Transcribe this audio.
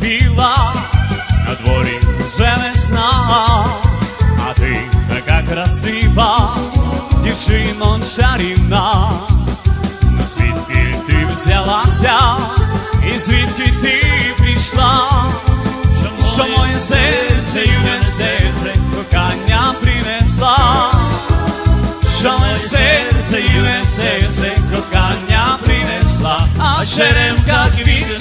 біла, на дворі вже весна, а ти така красива, дівчино чарівна, на звідки ти взялася, і звідки ти прийшла, що моє серце юне серце кохання принесла, що моє серце юне серце кохання принесла, а черемка квіти.